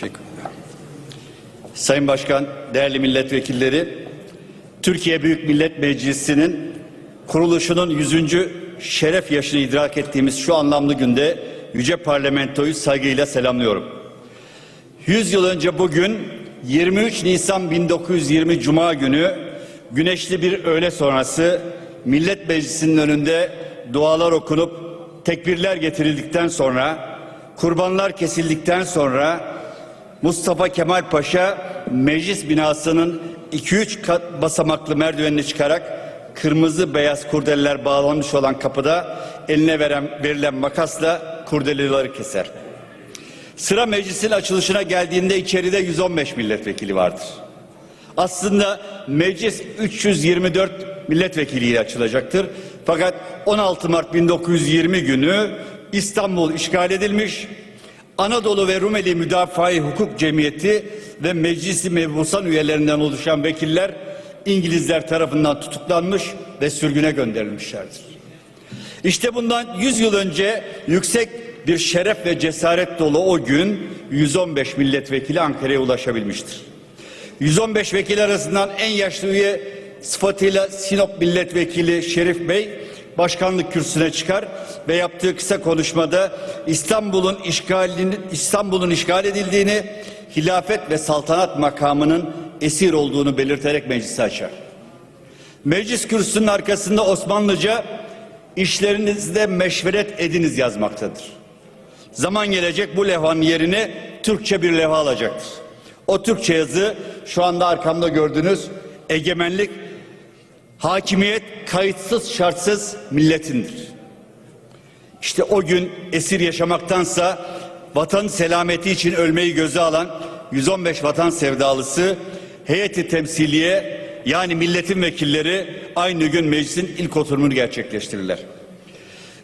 Teşekkür ederim. Sayın Başkan, değerli milletvekilleri, Türkiye Büyük Millet Meclisi'nin kuruluşunun 100. şeref yaşını idrak ettiğimiz şu anlamlı günde yüce parlamentoyu saygıyla selamlıyorum. 100 yıl önce bugün 23 Nisan 1920 Cuma günü güneşli bir öğle sonrası Millet Meclisi'nin önünde dualar okunup tekbirler getirildikten sonra kurbanlar kesildikten sonra Mustafa Kemal Paşa meclis binasının 2-3 kat basamaklı merdivenine çıkarak kırmızı beyaz kurdeleler bağlanmış olan kapıda eline veren, verilen makasla kurdeleleri keser. Sıra meclisin açılışına geldiğinde içeride 115 milletvekili vardır. Aslında meclis 324 milletvekiliyle açılacaktır. Fakat 16 Mart 1920 günü İstanbul işgal edilmiş. Anadolu ve Rumeli Müdafaa-i Hukuk Cemiyeti ve Meclisi Mebusan üyelerinden oluşan vekiller İngilizler tarafından tutuklanmış ve sürgüne gönderilmişlerdir. İşte bundan 100 yıl önce yüksek bir şeref ve cesaret dolu o gün 115 milletvekili Ankara'ya ulaşabilmiştir. 115 vekil arasından en yaşlı üye sıfatıyla Sinop milletvekili Şerif Bey başkanlık kürsüne çıkar ve yaptığı kısa konuşmada İstanbul'un işgalinin İstanbul'un işgal edildiğini, hilafet ve saltanat makamının esir olduğunu belirterek meclisi açar. Meclis kürsüsünün arkasında Osmanlıca işlerinizde meşveret ediniz yazmaktadır. Zaman gelecek bu levhanın yerine Türkçe bir levha alacaktır. O Türkçe yazı şu anda arkamda gördüğünüz egemenlik, hakimiyet kayıtsız şartsız milletindir. İşte o gün esir yaşamaktansa vatan selameti için ölmeyi göze alan 115 vatan sevdalısı heyeti temsiliye yani milletin vekilleri aynı gün meclisin ilk oturumunu gerçekleştirirler.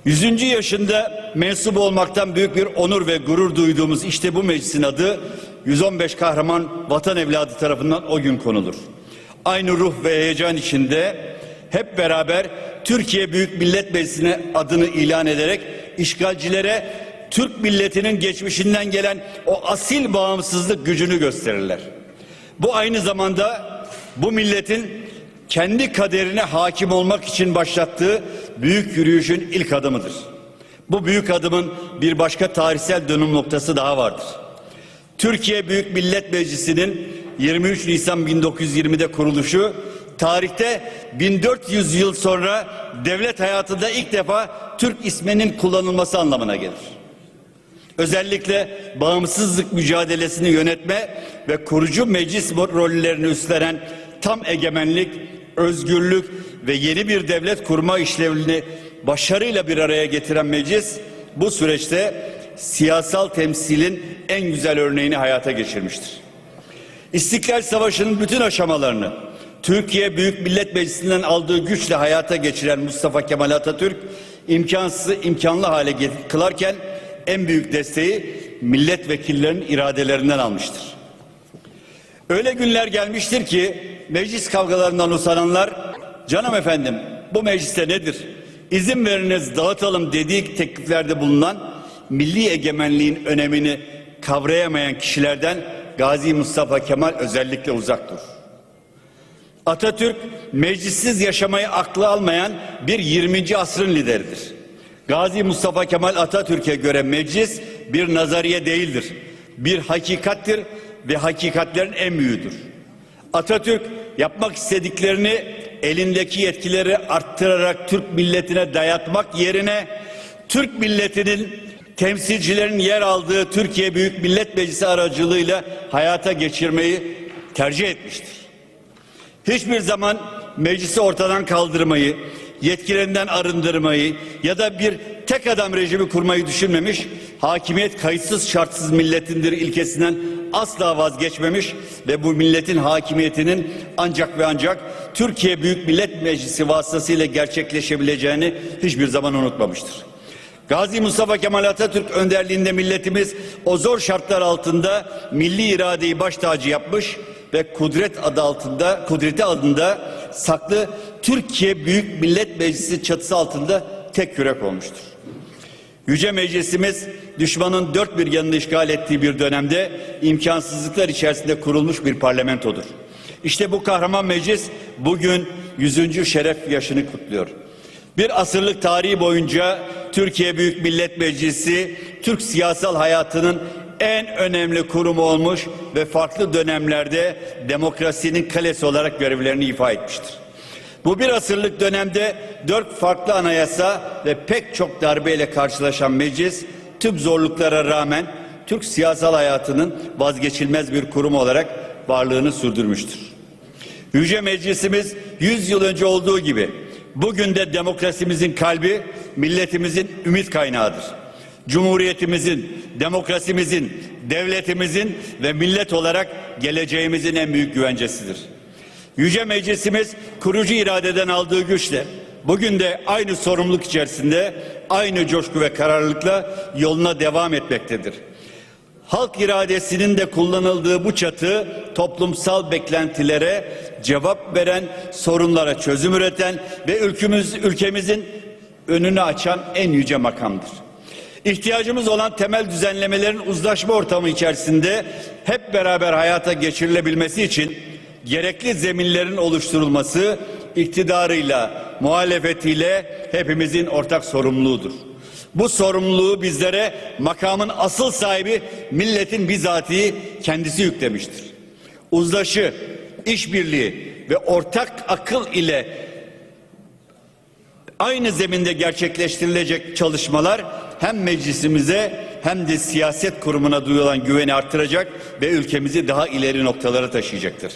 100. yaşında mensup olmaktan büyük bir onur ve gurur duyduğumuz işte bu meclisin adı 115 kahraman vatan evladı tarafından o gün konulur. Aynı ruh ve heyecan içinde hep beraber Türkiye Büyük Millet Meclisi'ne adını ilan ederek işgalcilere Türk milletinin geçmişinden gelen o asil bağımsızlık gücünü gösterirler. Bu aynı zamanda bu milletin kendi kaderine hakim olmak için başlattığı büyük yürüyüşün ilk adımıdır. Bu büyük adımın bir başka tarihsel dönüm noktası daha vardır. Türkiye Büyük Millet Meclisi'nin 23 Nisan 1920'de kuruluşu tarihte 1400 yıl sonra devlet hayatında ilk defa Türk isminin kullanılması anlamına gelir. Özellikle bağımsızlık mücadelesini yönetme ve kurucu meclis rollerini üstlenen tam egemenlik, özgürlük ve yeni bir devlet kurma işlevini başarıyla bir araya getiren meclis bu süreçte siyasal temsilin en güzel örneğini hayata geçirmiştir. İstiklal Savaşı'nın bütün aşamalarını Türkiye Büyük Millet Meclisi'nden aldığı güçle hayata geçiren Mustafa Kemal Atatürk imkansızı imkanlı hale kılarken en büyük desteği milletvekillerinin iradelerinden almıştır. Öyle günler gelmiştir ki meclis kavgalarından usananlar canım efendim bu mecliste nedir? İzin veriniz dağıtalım dediği tekliflerde bulunan milli egemenliğin önemini kavrayamayan kişilerden Gazi Mustafa Kemal özellikle uzak dur. Atatürk meclissiz yaşamayı aklı almayan bir 20. asrın lideridir. Gazi Mustafa Kemal Atatürk'e göre meclis bir nazariye değildir. Bir hakikattir ve hakikatlerin en büyüğüdür. Atatürk yapmak istediklerini elindeki yetkileri arttırarak Türk milletine dayatmak yerine Türk milletinin temsilcilerin yer aldığı Türkiye Büyük Millet Meclisi aracılığıyla hayata geçirmeyi tercih etmiştir. Hiçbir zaman meclisi ortadan kaldırmayı, yetkilerinden arındırmayı ya da bir tek adam rejimi kurmayı düşünmemiş, hakimiyet kayıtsız şartsız milletindir ilkesinden asla vazgeçmemiş ve bu milletin hakimiyetinin ancak ve ancak Türkiye Büyük Millet Meclisi vasıtasıyla gerçekleşebileceğini hiçbir zaman unutmamıştır. Gazi Mustafa Kemal Atatürk önderliğinde milletimiz o zor şartlar altında milli iradeyi baş tacı yapmış ve kudret adı altında, kudreti adında saklı Türkiye Büyük Millet Meclisi çatısı altında tek yürek olmuştur. Yüce Meclisimiz düşmanın dört bir yanını işgal ettiği bir dönemde imkansızlıklar içerisinde kurulmuş bir parlamentodur. İşte bu kahraman meclis bugün 100. şeref yaşını kutluyor. Bir asırlık tarihi boyunca Türkiye Büyük Millet Meclisi Türk siyasal hayatının en önemli kurumu olmuş ve farklı dönemlerde demokrasinin kalesi olarak görevlerini ifa etmiştir. Bu bir asırlık dönemde dört farklı anayasa ve pek çok darbeyle karşılaşan meclis tüm zorluklara rağmen Türk siyasal hayatının vazgeçilmez bir kurum olarak varlığını sürdürmüştür. Yüce Meclisimiz 100 yıl önce olduğu gibi bugün de demokrasimizin kalbi, milletimizin ümit kaynağıdır. Cumhuriyetimizin, demokrasimizin, devletimizin ve millet olarak geleceğimizin en büyük güvencesidir. Yüce Meclisimiz kurucu iradeden aldığı güçle bugün de aynı sorumluluk içerisinde aynı coşku ve kararlılıkla yoluna devam etmektedir. Halk iradesinin de kullanıldığı bu çatı toplumsal beklentilere cevap veren, sorunlara çözüm üreten ve ülkemiz, ülkemizin önünü açan en yüce makamdır. İhtiyacımız olan temel düzenlemelerin uzlaşma ortamı içerisinde hep beraber hayata geçirilebilmesi için gerekli zeminlerin oluşturulması iktidarıyla, muhalefetiyle hepimizin ortak sorumluluğudur. Bu sorumluluğu bizlere makamın asıl sahibi milletin bizatihi kendisi yüklemiştir. Uzlaşı, işbirliği ve ortak akıl ile aynı zeminde gerçekleştirilecek çalışmalar hem meclisimize hem de siyaset kurumuna duyulan güveni artıracak ve ülkemizi daha ileri noktalara taşıyacaktır.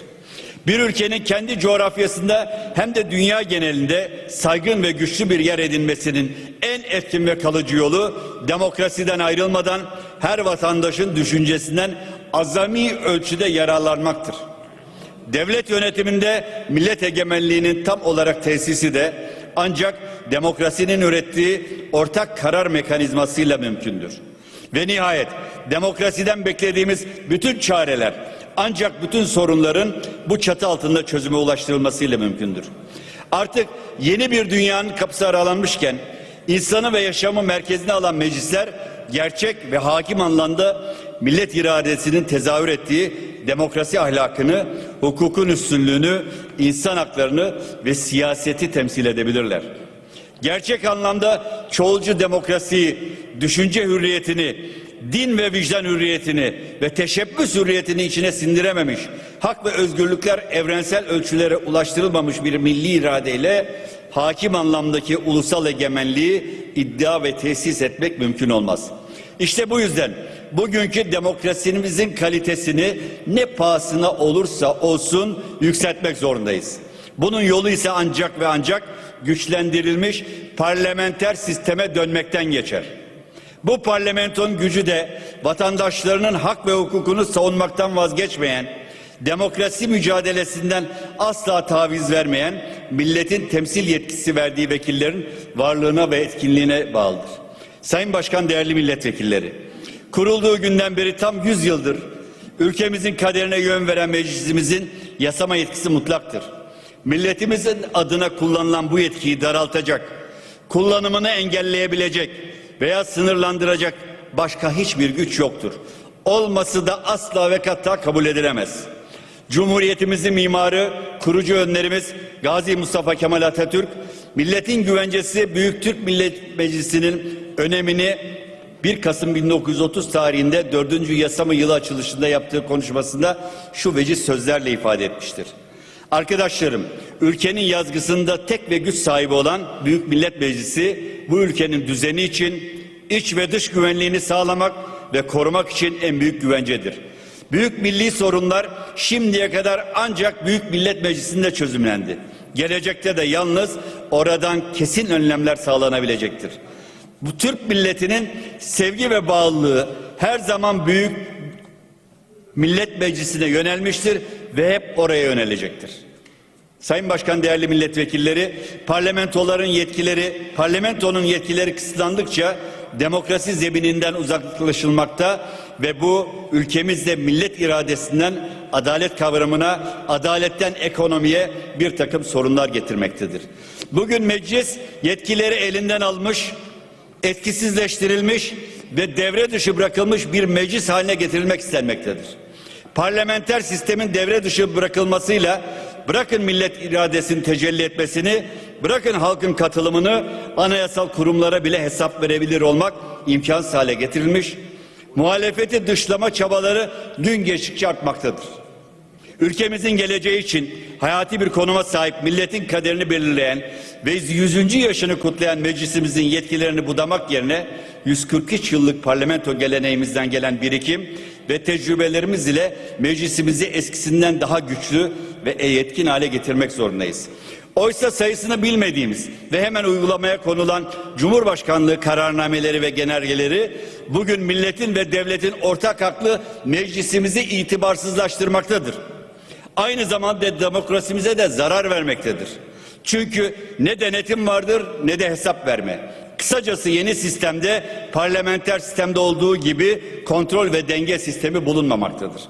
Bir ülkenin kendi coğrafyasında hem de dünya genelinde saygın ve güçlü bir yer edinmesinin en etkin ve kalıcı yolu demokrasiden ayrılmadan her vatandaşın düşüncesinden azami ölçüde yararlanmaktır. Devlet yönetiminde millet egemenliğinin tam olarak tesisi de ancak demokrasinin ürettiği ortak karar mekanizmasıyla mümkündür. Ve nihayet demokrasiden beklediğimiz bütün çareler ancak bütün sorunların bu çatı altında çözüme ulaştırılmasıyla mümkündür. Artık yeni bir dünyanın kapısı aralanmışken insanı ve yaşamı merkezine alan meclisler gerçek ve hakim anlamda millet iradesinin tezahür ettiği demokrasi ahlakını, hukukun üstünlüğünü, insan haklarını ve siyaseti temsil edebilirler. Gerçek anlamda çoğulcu demokrasiyi, düşünce hürriyetini, din ve vicdan hürriyetini ve teşebbüs hürriyetini içine sindirememiş, hak ve özgürlükler evrensel ölçülere ulaştırılmamış bir milli iradeyle hakim anlamdaki ulusal egemenliği iddia ve tesis etmek mümkün olmaz. İşte bu yüzden bugünkü demokrasimizin kalitesini ne pahasına olursa olsun yükseltmek zorundayız. Bunun yolu ise ancak ve ancak güçlendirilmiş parlamenter sisteme dönmekten geçer. Bu parlamenton gücü de vatandaşlarının hak ve hukukunu savunmaktan vazgeçmeyen, demokrasi mücadelesinden asla taviz vermeyen, milletin temsil yetkisi verdiği vekillerin varlığına ve etkinliğine bağlıdır. Sayın Başkan, değerli milletvekilleri, kurulduğu günden beri tam 100 yıldır ülkemizin kaderine yön veren meclisimizin yasama yetkisi mutlaktır. Milletimizin adına kullanılan bu yetkiyi daraltacak, kullanımını engelleyebilecek veya sınırlandıracak başka hiçbir güç yoktur. Olması da asla ve kata kabul edilemez. Cumhuriyetimizin mimarı, kurucu önlerimiz Gazi Mustafa Kemal Atatürk, milletin güvencesi Büyük Türk Millet Meclisi'nin önemini 1 Kasım 1930 tarihinde 4. yasama yılı açılışında yaptığı konuşmasında şu veciz sözlerle ifade etmiştir. Arkadaşlarım, ülkenin yazgısında tek ve güç sahibi olan Büyük Millet Meclisi bu ülkenin düzeni için iç ve dış güvenliğini sağlamak ve korumak için en büyük güvencedir. Büyük milli sorunlar şimdiye kadar ancak Büyük Millet Meclisi'nde çözümlendi. Gelecekte de yalnız oradan kesin önlemler sağlanabilecektir. Bu Türk milletinin sevgi ve bağlılığı her zaman büyük Millet Meclisi'ne yönelmiştir ve hep oraya yönelecektir. Sayın Başkan değerli milletvekilleri, parlamentoların yetkileri, parlamentonun yetkileri kısıtlandıkça demokrasi zemininden uzaklaşılmakta ve bu ülkemizde millet iradesinden adalet kavramına, adaletten ekonomiye bir takım sorunlar getirmektedir. Bugün meclis yetkileri elinden almış, etkisizleştirilmiş ve devre dışı bırakılmış bir meclis haline getirilmek istenmektedir. Parlamenter sistemin devre dışı bırakılmasıyla bırakın millet iradesinin tecelli etmesini, bırakın halkın katılımını anayasal kurumlara bile hesap verebilir olmak imkansız hale getirilmiş. Muhalefeti dışlama çabaları gün geçtikçe artmaktadır. Ülkemizin geleceği için hayati bir konuma sahip milletin kaderini belirleyen ve 100. yaşını kutlayan meclisimizin yetkilerini budamak yerine 143 yıllık parlamento geleneğimizden gelen birikim ve tecrübelerimiz ile meclisimizi eskisinden daha güçlü ve yetkin hale getirmek zorundayız. Oysa sayısını bilmediğimiz ve hemen uygulamaya konulan Cumhurbaşkanlığı kararnameleri ve genelgeleri bugün milletin ve devletin ortak haklı meclisimizi itibarsızlaştırmaktadır. Aynı zamanda demokrasimize de zarar vermektedir. Çünkü ne denetim vardır ne de hesap verme. Kısacası yeni sistemde parlamenter sistemde olduğu gibi kontrol ve denge sistemi bulunmamaktadır.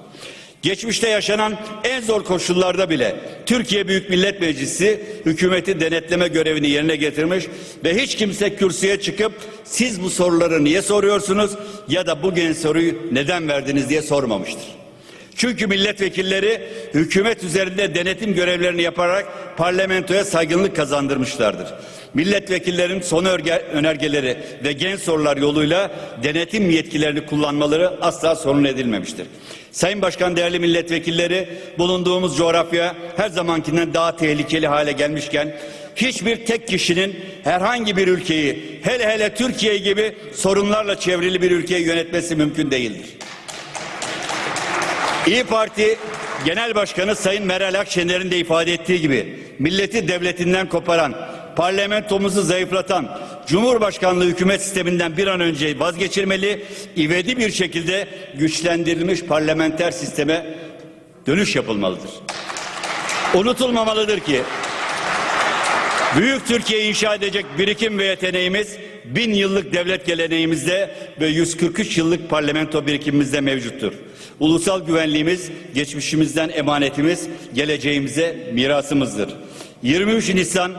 Geçmişte yaşanan en zor koşullarda bile Türkiye Büyük Millet Meclisi hükümeti denetleme görevini yerine getirmiş ve hiç kimse kürsüye çıkıp siz bu soruları niye soruyorsunuz ya da bugün soruyu neden verdiniz diye sormamıştır. Çünkü milletvekilleri hükümet üzerinde denetim görevlerini yaparak parlamentoya saygınlık kazandırmışlardır. Milletvekillerinin son önergeleri ve gen sorular yoluyla denetim yetkilerini kullanmaları asla sorun edilmemiştir. Sayın Başkan değerli milletvekilleri bulunduğumuz coğrafya her zamankinden daha tehlikeli hale gelmişken hiçbir tek kişinin herhangi bir ülkeyi hele hele Türkiye gibi sorunlarla çevrili bir ülkeyi yönetmesi mümkün değildir. İyi Parti Genel Başkanı Sayın Meral Akşener'in de ifade ettiği gibi milleti devletinden koparan, parlamentomuzu zayıflatan Cumhurbaşkanlığı hükümet sisteminden bir an önce vazgeçirmeli, ivedi bir şekilde güçlendirilmiş parlamenter sisteme dönüş yapılmalıdır. Unutulmamalıdır ki Büyük Türkiye inşa edecek birikim ve yeteneğimiz bin yıllık devlet geleneğimizde ve 143 yıllık parlamento birikimimizde mevcuttur. Ulusal güvenliğimiz geçmişimizden emanetimiz, geleceğimize mirasımızdır. 23 Nisan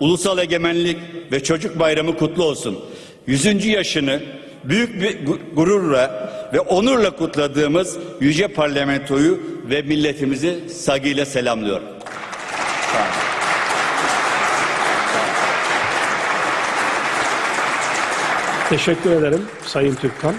Ulusal Egemenlik ve Çocuk Bayramı kutlu olsun. 100. yaşını büyük bir gu- gururla ve onurla kutladığımız yüce parlamentoyu ve milletimizi saygıyla selamlıyorum. Teşekkür ederim Sayın Türkkan.